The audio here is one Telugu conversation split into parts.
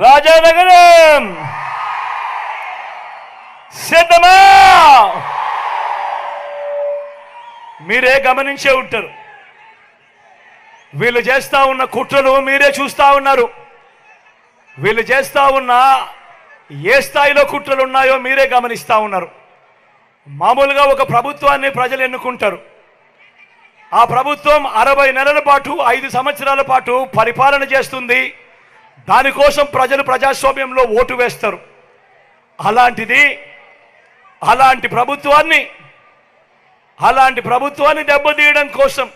రాజానగరం! సిద్ధమా! మీరే గమనించే ఉంటారు. వీళ్ళు చేస్తూ ఉన్న కుట్రలు మీరే చూస్తా ఉన్నారు. వీళ్ళు చేస్తూ ఉన్న ఏ స్థాయిలో కుట్రలు ఉన్నాయో మీరే గమనిస్తూ ఉన్నారు. మామూలుగా ఒక ప్రభుత్వాన్ని ప్రజలు ఎన్నుకుంటారు. ఆ ప్రభుత్వం అరవై నెలల పాటు ఐదు సంవత్సరాల పాటు పరిపాలన చేస్తుంది. దానికోసం ప్రజలు ప్రజాస్వామ్యంలో ఓటు వేస్తారు. అలాంటిది అలాంటి ప్రభుత్వాన్ని అలాంటి ప్రభుత్వాన్ని దెబ్బతీయడం కోసం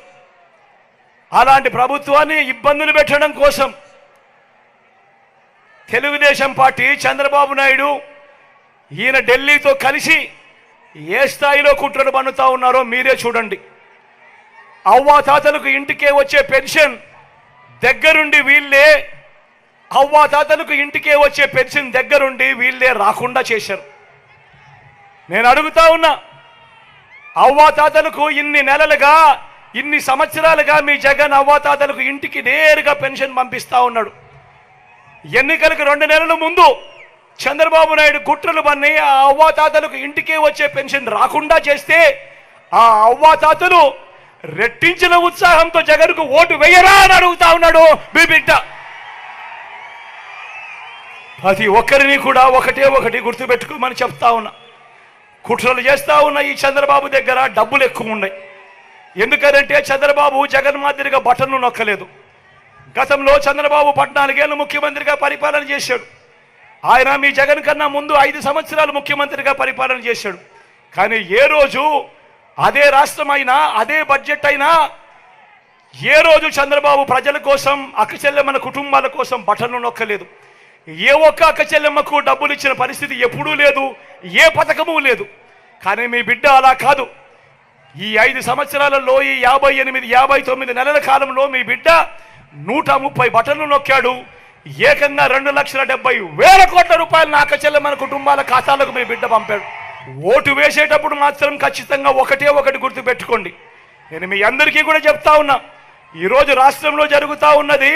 అలాంటి ప్రభుత్వాన్ని ఇబ్బందులు పెట్టడం కోసం తెలుగుదేశం పార్టీ చంద్రబాబు నాయుడు ఈయన ఢిల్లీతో కలిసి ఏ స్థాయిలో కుట్రలు పన్నుతా ఉన్నారో మీరే చూడండి. అవ్వాతాతలకు ఇంటికే వచ్చే పెన్షన్ దగ్గరుండి వీళ్ళే అవ్వాతాతలకు ఇంటికే వచ్చే పెన్షన్ దగ్గరుండి వీళ్ళే రాకుండా చేశారు. నేను అడుగుతా ఉన్నా అవ్వాతాతలకు ఇన్ని నెలలుగా ఇన్ని సంవత్సరాలుగా మీ జగన్ అవ్వాతాతలకు ఇంటికి నేరుగా పెన్షన్ పంపిస్తా ఉన్నాడు. ఎన్నికలకు రెండు నెలల ముందు చంద్రబాబు నాయుడు కుట్రలు పన్ని ఆ అవ్వాతాతలకు ఇంటికే వచ్చే పెన్షన్ రాకుండా చేస్తే ఆ అవ్వాతాతలు రెట్టించిన ఉత్సాహంతో జగన్కు ఓటు వేయరా అని అడుగుతా ఉన్నాడు మీ బిడ్డ. ప్రతి ఒక్కరిని కూడా ఒకటే ఒకటి గుర్తుపెట్టుకోమని చెప్తా ఉన్నా. కుట్రలు చేస్తూ ఉన్న ఈ చంద్రబాబు దగ్గర డబ్బులు ఎక్కువ ఉన్నాయి. ఎందుకంటే చంద్రబాబు జగన్ మాదిరిగా బటన్ను నొక్కలేదు. గతంలో చంద్రబాబు పద్నాలుగేళ్ళు ముఖ్యమంత్రిగా పరిపాలన చేశాడు. ఆయన మీ జగన్ కన్నా ముందు ఐదు సంవత్సరాలు ముఖ్యమంత్రిగా పరిపాలన చేశాడు. కానీ ఏ రోజు అదే రాష్ట్రం అయినా అదే బడ్జెట్ అయినా ఏ రోజు చంద్రబాబు ప్రజల కోసం అక్కచెల్లె మన కుటుంబాల కోసం బటన్ను నొక్కలేదు. ఏ ఒక్క అక్క చెల్లెమ్మకు డబ్బులు ఇచ్చిన పరిస్థితి ఎప్పుడూ లేదు ఏ పథకము లేదు. కానీ మీ బిడ్డ అలా కాదు. ఈ ఐదు సంవత్సరాలలో ఈ యాభై ఎనిమిది యాభై తొమ్మిది నెలల కాలంలో మీ బిడ్డ నూట ముప్పై బటన్లు నొక్కాడు. ఏకంగా రెండు లక్షల డెబ్బై వేల కోట్ల రూపాయలు నా చెల్లెమ్మల కుటుంబాల ఖాతాలకు మీ బిడ్డ పంపాడు. ఓటు వేసేటప్పుడు మాత్రం ఖచ్చితంగా ఒకటే ఒకటి గుర్తు పెట్టుకోండి నేను మీ అందరికీ కూడా చెప్తా ఉన్నా ఈరోజు రాష్ట్రంలో జరుగుతూ ఉన్నది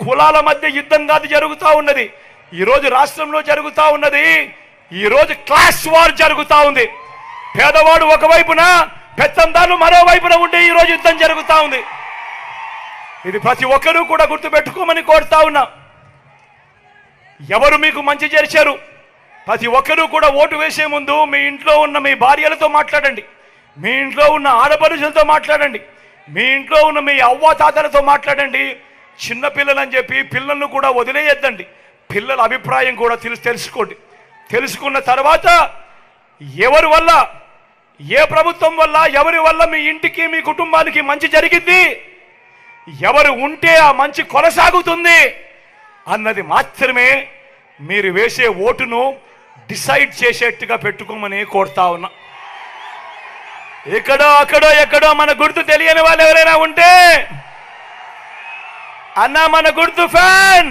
కులాల మధ్య యుద్ధం కాదు జరుగుతూ ఉన్నది. ఈరోజు రాష్ట్రంలో జరుగుతూ ఉన్నది ఈరోజు క్లాస్ వార్ జరుగుతూ ఉంది. పేదవాడు ఒకవైపున పెత్తందాలు మరోవైపున ఉండే ఈరోజు యుద్ధం జరుగుతూ ఉంది. ఇది ప్రతి ఒక్కరూ కూడా గుర్తుపెట్టుకోమని కోరుతా ఉన్నా. ఎవరు మీకు మంచి చేశారు ప్రతి ఒక్కరూ కూడా ఓటు వేసే ముందు మీ ఇంట్లో ఉన్న మీ భార్యలతో మాట్లాడండి. మీ ఇంట్లో ఉన్న ఆడపడుచులతో మాట్లాడండి. మీ ఇంట్లో ఉన్న మీ అవ్వ తాతలతో మాట్లాడండి. చిన్నపిల్లలని చెప్పి పిల్లలను కూడా వదిలేయద్దండి. పిల్లల అభిప్రాయం కూడా తెలుసు తెలుసుకోండి. తెలుసుకున్న తర్వాత ఎవరి వల్ల ఏ ప్రభుత్వం వల్ల ఎవరి వల్ల మీ ఇంటికి మీ కుటుంబానికి మంచి జరిగింది? ఎవరు ఉంటే ఆ మంచి కొనసాగుతుంది? అన్నది మాత్రమే మీరు వేసే ఓటును డిసైడ్ చేసేట్టుగా పెట్టుకోమని కోరుతా ఉన్నా. ఎక్కడో అక్కడో ఎక్కడో మన గుర్తు తెలియని వాళ్ళు ఎవరైనా ఉంటే అన్నా మన గుర్తు ఫ్యాన్!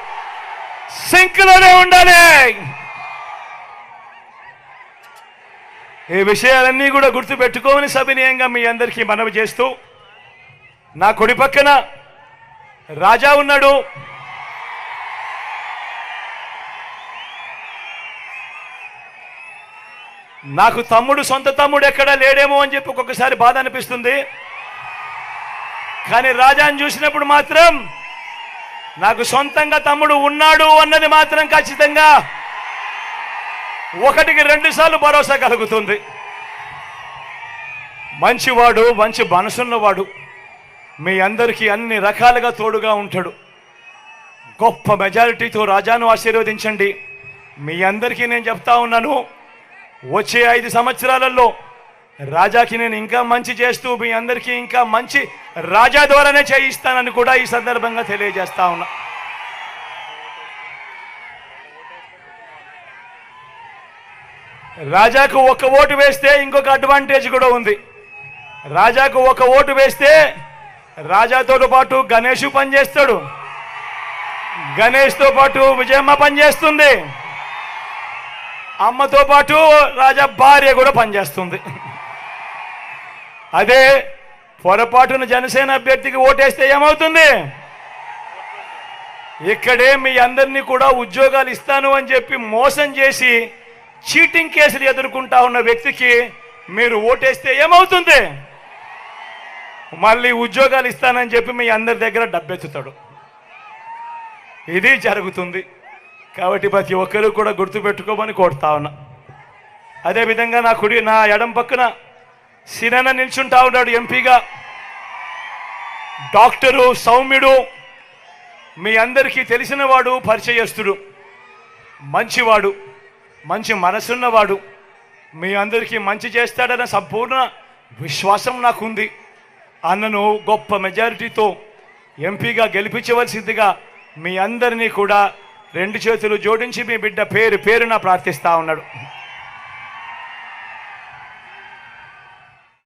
సింక్లోనే ఉండాలి. ఈ విషయాలన్నీ కూడా గుర్తుపెట్టుకోమని సవినయంగా మీ అందరికీ మనవి చేస్తూ నా కుడి పక్కన రాజా ఉన్నాడు. నాకు తమ్ముడు సొంత తమ్ముడు ఎక్కడా లేడేమో అని చెప్పి ఒక్కొక్కసారి బాధ అనిపిస్తుంది. కానీ రాజాని చూసినప్పుడు మాత్రం నాకు సొంతంగా తమ్ముడు ఉన్నాడు అన్నది మాత్రం ఖచ్చితంగా ఒకటికి రెండు సార్లు భరోసా కలుగుతుంది. మంచివాడు మంచి మనసున్నవాడు మీ అందరికీ అన్ని రకాలుగా తోడుగా ఉంటాడు. గొప్ప మెజారిటీతో రాజాను ఆశీర్వదించండి. మీ అందరికీ నేను చెప్తా ఉన్నాను వచ్చే ఐదు సంవత్సరాలలో రాజాకి నేను ఇంకా మంచి చేస్తూ మీ అందరికీ ఇంకా మంచి రాజా ద్వారానే చేయిస్తానని కూడా ఈ సందర్భంగా తెలియజేస్తా ఉన్నా. రాజాకు ఒక ఓటు వేస్తే ఇంకొక అడ్వాంటేజ్ కూడా ఉంది. రాజాకు ఒక ఓటు వేస్తే రాజాతో పాటు గణేష్ పనిచేస్తాడు. గణేష్తో పాటు విజయమ్మ పనిచేస్తుంది. అమ్మతో పాటు రాజా భార్య కూడా పనిచేస్తుంది. అదే పొరపాటున జనసేన అభ్యర్థికి ఓటేస్తే ఏమవుతుంది? ఇక్కడే మీ అందరినీ కూడా ఉద్యోగాలు ఇస్తాను అని చెప్పి మోసం చేసి చీటింగ్ కేసులు ఎదుర్కొంటా ఉన్న వ్యక్తికి మీరు ఓటేస్తే ఏమవుతుంది? మళ్ళీ ఉద్యోగాలు ఇస్తానని చెప్పి మీ అందరి దగ్గర డబ్బెత్తుతాడు. ఇది జరుగుతుంది. కాబట్టి ప్రతి ఒక్కరూ కూడా గుర్తుపెట్టుకోమని కోరుతా ఉన్నా. అదేవిధంగా నా కుడి నా ఎడం పక్కన సినన నిల్చుంటా ఉన్నాడు ఎంపీగా. డాక్టరు సౌమ్యుడు మీ అందరికీ తెలిసినవాడు పరిచయస్తుడు. మంచివాడు మంచి మనసున్నవాడు. మీ అందరికీ మంచి చేస్తాడన్న సంపూర్ణ విశ్వాసం నాకుంది. అన్నను గొప్ప మెజారిటీతో ఎంపీగా గెలిపించవలసిందిగా మీ అందరినీ కూడా రెండు చేతులు జోడించి మీ బిడ్డ పేరు పేరున ప్రార్థిస్తా ఉన్నాడు.